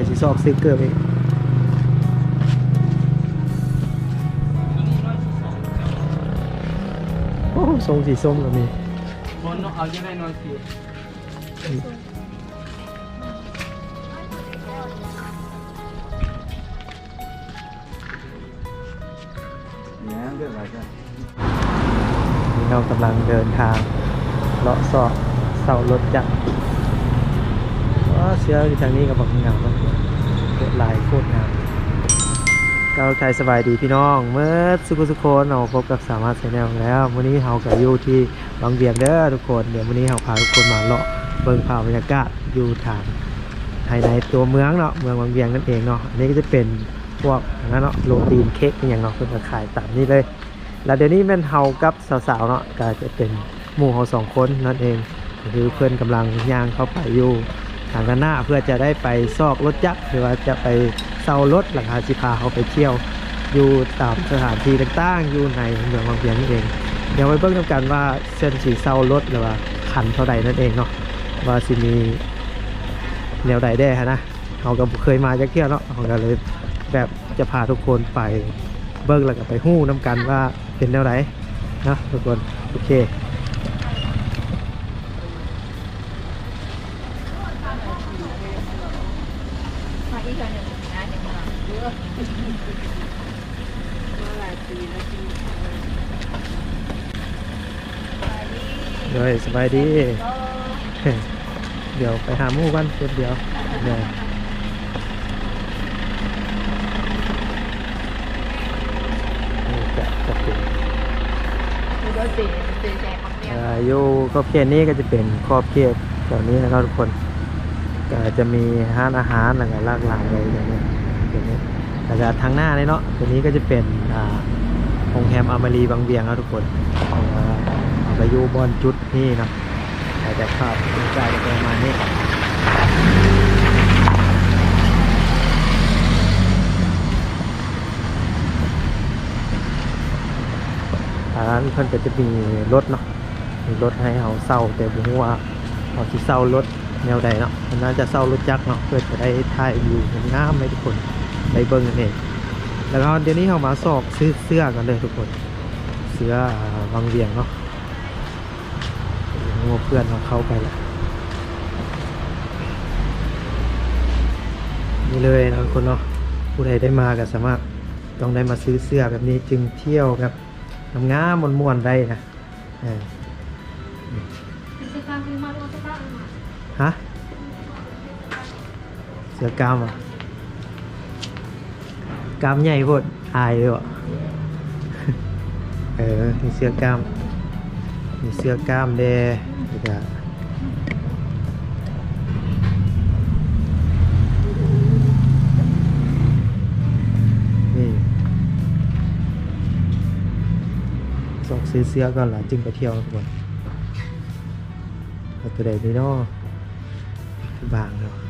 ดี๋ยวสิซอกซื้อเกิร์อีกโอ้ทรงสีส้มก็มีบนเอาจะได้นอนสิเนี่ยเรื่องอะไรกันนี่เรากำลังเดินทางเลาะซอกเสารถจักรว้า เสืออยู่ทางนี้กับบักเหงาครับเกิดลายโคตรงามก้าไทยสบายดีพี่น้องเมื่อสุขสุขคนเราพบกับสามารถแชนแนลแล้ววันนี้เรากับยูที่บางเบียงเด้อทุกคนเดี๋ยววันนี้เราพาทุกคนมาเลาะเบิ่งภาพบรรยากาศอยู่ทางภายในตัวเมืองเนาะเมืองบางเบียงนั่นเองเนาะอันนี้ก็จะเป็นพวกนนั้นเนาะโรตีนเค้กเป็นอย่างเนาะเพิ่นมาขายตามนี้เลย แล้วเดี๋ยวนี้แม่นเฮากับสาวๆเนาะก็จะเป็นหมู่เฮาสองคนนั่นเองคือเพื่อนกำลังย่างเข้าไปอยู่ ทางด้านหน้าเพื่อจะได้ไปซอกรถจักรหรือว่าจะไปเซารถหลังคาสิพาเขาไปเที่ยว อยู่ตามสถานที่ต่างๆ อยู่ในเมืองบางเพียงนี่เอง เดี๋ยวไปเบิ่งนำกันว่าเส้นสีเซารถหรือว่าคันเท่าใดนั่นเองเนาะว่าสิมีแนวใดได้ฮะนะเขาก็บ่เคยมาจักเที่ยวเนาะเขาก็เลยแบบจะพาทุกคนไปเบิ่งแล้วก็ไปหู้น้ำกันว่าเป็นแนวไหนนะทุกคนโอเค มาอีกอันหนึ่งนะหนึ่งมาเยอะมาหลายปีแล้วจริง เดี๋ยวสบายดี เดี๋ยวไปหาหมู่กันเดี๋ยวเดียวเดี๋ยวนี่จะจะเป็นคือก็สีสีแดงของเนี่ยอ่าอยู่ขอบเขตนี้ก็จะเป็นขอบเขตแถวนี้นะครับทุกคนก็จะมีร้านอาหารหลากหลากหลายเลยอย่างนี้อย่างนี้แต่จะทางหน้าเลยเนาะตัวนี้ก็จะเป็นอ่าโรงแรมอามารีบางเบียงนะทุกคนเอามาเอา ไปอยู่บนจุดนี้นะแต่จะภาพใจจะประมาณนี้ทางร้านเพิ่นก็จะมีรถเนาะมีรถให้เราเศร้าแต่ผมว่าเราสิเศร้ารถแนวใดเนาะมันน่าจะเศร้ารถจักเนาะเพื่อจะได้ถ่ายวิวงามๆให้ทุกคนได้เบิ่งกันเองแล้วก็เดี๋ยวนี้เรามาสอกซื้อเสื้อกันเลยทุกคน เสื้อบางเวียงเนาะ งัวเพื่อนเราเข้าไปแล้วนี่เลยนะทุกคนเนาะผู้ใดได้มาก็สามารถต้องได้มาซื้อเสื้อแบบนี้จึงเที่ยวแบบงามๆม่วนๆได้นะเออสตาร์คือมาตัวสตาร์ฮะเสื้อกล้ามอะกล้ามใหญ่โพดอายเลยว่ะเออมีเสื้อกล้าม มีเสื้อกล้ามเด้แล้วก็นี่สองซื้อเสื้อก่อนล่ะจึงไปเที่ยวทุกคนเอาตัวใดดีเนาะบางเนาะ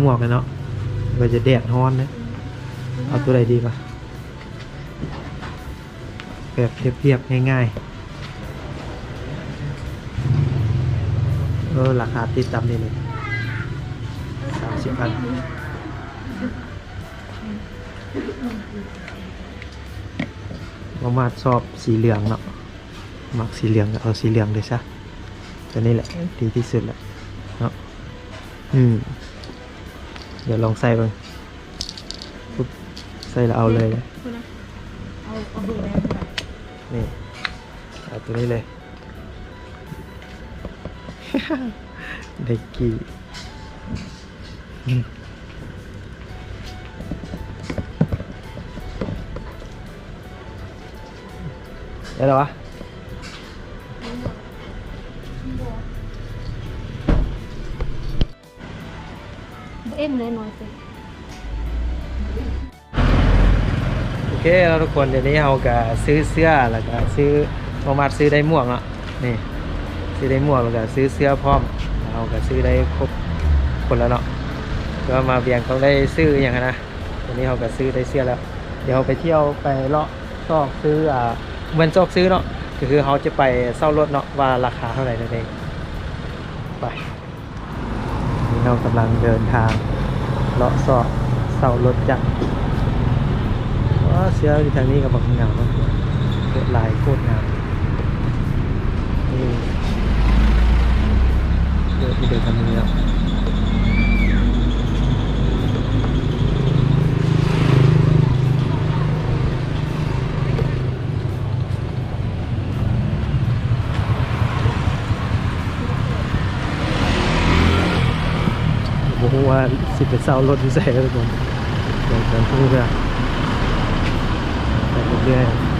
หมวกเลยเนาะเพื่อจะแดดร้อนนะเอาตัวใดดีป่ะแบบเรียบๆง่ายๆเออราคาติดตามนี่เลยสามสิบพันประมาชอบสีเหลืองเนาะมักสีเหลืองก็เอาสีเหลืองเลยซะตัวนี้แหละดีที่สุดแหละเนาะอืม เดี๋ยวลองใส่บ้างปุ๊บใส่แล้วเอาเลยนะคุณนะเอาเอาดูแลนี่เอาตัวนี้เลยได้กี่อืมได้แล้ววะ เอ็มเลยน้อยสิโอเคแล้วทุกคนเดี๋ยวนี้เราก็ซื้อเสื้อแล้วก็ซื้อประมาณซื้อได้หมวกเนาะนี่ซื้อได้หมวกแล้วก็ซื้อเสื้อพร้อมเราก็ซื้อได้ครบคนแล้วเนาะก็มาเบียงต้องได้ซื้ออย่างนั้นนะตอนนี้เราก็ซื้อได้เสื้อแล้ว เดี๋ยวไปเที่ยวไปเลาะซอกซื้ออ่าเหมือนซอกซื้อเนาะก็คือเขาจะไปเช่ารถเนาะว่าราคาเท่าไหร่นั่นเองไป เรากำลังเดินทางเลาะซอกเสารถจักรว่าเสืออยู่ทางนี้กับบักงามมากกว่าเกิดลายโคตรงามนี่เกิดที่เดินทางนี้แล้ว ผมว่าสิเป็นเศร้ารถที่ใส่แล้วทุกคนเดินทางนี้เพื่อไปเรื่อยๆ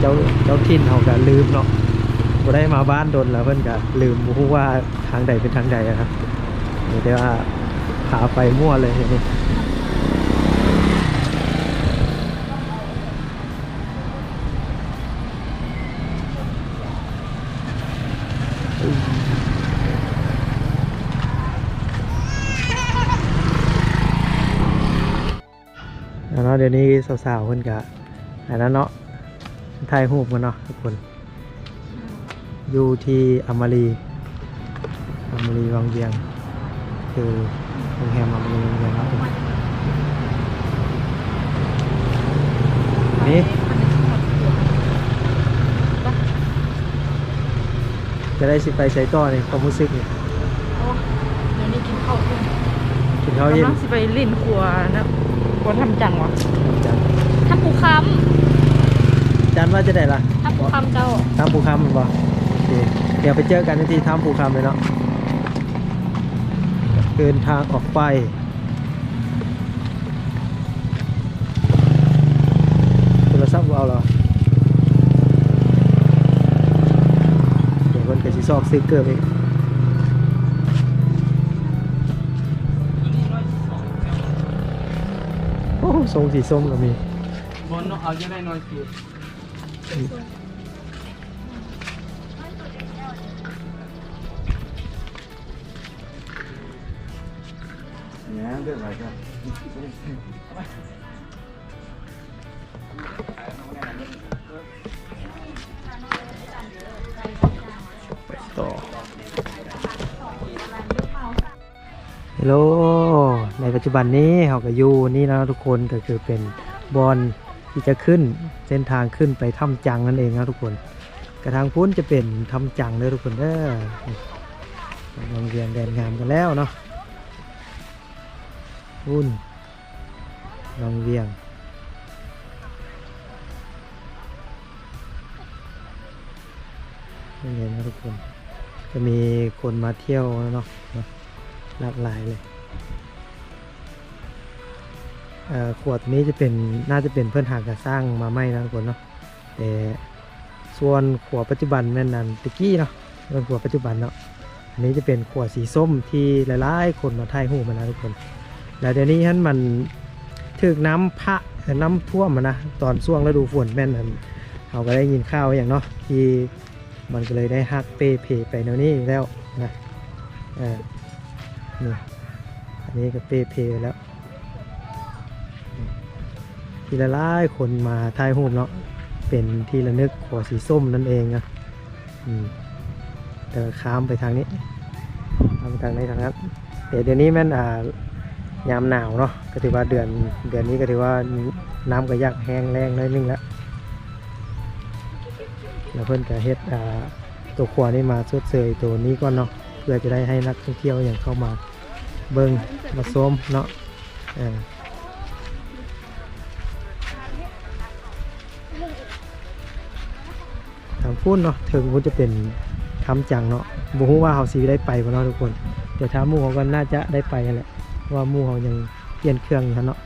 เจ้าเจ้าทินเขาก็ลืมเนาะบ่ได้มาบ้านโดนแล้วเพิ่อนก็ลืมผู้ว่าทางใดเป็นทางใดอะครับเดี๋ยวได้ว่าพาไปมั่วเลยทีนี้แล้ว เนาะเดี๋ยวนี้สาวๆเพิ่นก็อันนั้นเนาะถ่ายรูปกันเนาะทุกคน อยู่ที่อมรีอมรีวังเวียง คือโรงแรมอมรีวังเวียงครับผมนี่จะได้สิไปใช้ต่อในความรู้สึกนี่โอ้เดี๋ยวนี้กินข้าวเพิ่งกินข้าวเย็นกำลังสิไปลิ้นครัวนะ ครัวทำจังวะจันถ้าปูคจันว่าจะได้ล่ะำถ้าปูคำเจ้า ทำภูคำมันบ่โอเคเดี๋ยวไปเจอกันที่ทำภูคำเลยเนาะเดินทางออกไป โทรศัพท์บ่เอาเหรอเดี๋ยวคนกระชิซอกซื้อเกิร์อีก ทรงสีส้มก็มีบนเนาะเอาจะได้น้อยสิ nhá biết rồi chưa ไป โลในปัจจุบันนี้เขาก็อยู่นี่นะทุกคนก็คือเป็นบอลที่จะขึ้นเส้นทางขึ้นไปถ้ำจังนั่นเองนะทุกคน กระทางพุ้นจะเป็นถ้ำจังเลยทุกคนเด้อโรงเรียนแดนงามกันแล้วเนาะพุ้นโรงเรียงเรียนนะทุกคน จะมีคนมาเที่ยวนะเนาะ หลากหลายเลยเขวดนี้จะเป็นน่าจะเป็นเพื่อนหากจะสร้างมาไม่นะทุกคนเนาะแต่ส่วนขวดปัจจุบันแม่นนันตะกี้เนาะเป็นขวดปัจจุบันเนาะอันนี้จะเป็นขวดสีส้มที่หลายๆคนมาถ่ายรูมาแล้วทุกคนแล้วเดี๋ยวนี้ฮันมันถึกน้ำพระน้ำท่วมมานะตอนช่วงฤดูฝนแม่นนันเขาก็ได้ยินข่าวอย่างเนาะที่มันก็เลยได้ฮักเปเพไปแนวนี้แล้วนะเออ นี่อันนี้ก็เปเพแล้วทีละหลายคนมาถ่ายรูปเนาะเป็นที่ระนึกขวสีส้มนั่นเองนะแต่ข้ามไปทางนี้ข้ามไปทางไหนทางนั้นแต่เดี๋ยวนี้แม่นอ่ายามหนาวเนาะก็ถือว่าเดือนเดือนนี้ก็ถือว่าน้ำก็ยักแห้งแรงน้อยนึงแล้วแล้วเพื่อนก็เฮ็ดอ่าตัวขวานี่มาชดเชยตัวนี้ก่อนเนาะ พื่อจะได้ให้นักท่องเที่ยวอย่างเข้ามาเบิงมาชมเนาะเออทางพุ่นเนาะถึงพุ่นจะเป็นคำจังเนาะบ่ฮู้ว่าเฮาสิได้ไปบ่เนาะทุกคน เดี๋ยวถามมู่เขาก็น่าจะได้ไปนั่นแหละว่ามู่เขายังเปลี่ยนเครื่องอยู่เนาะ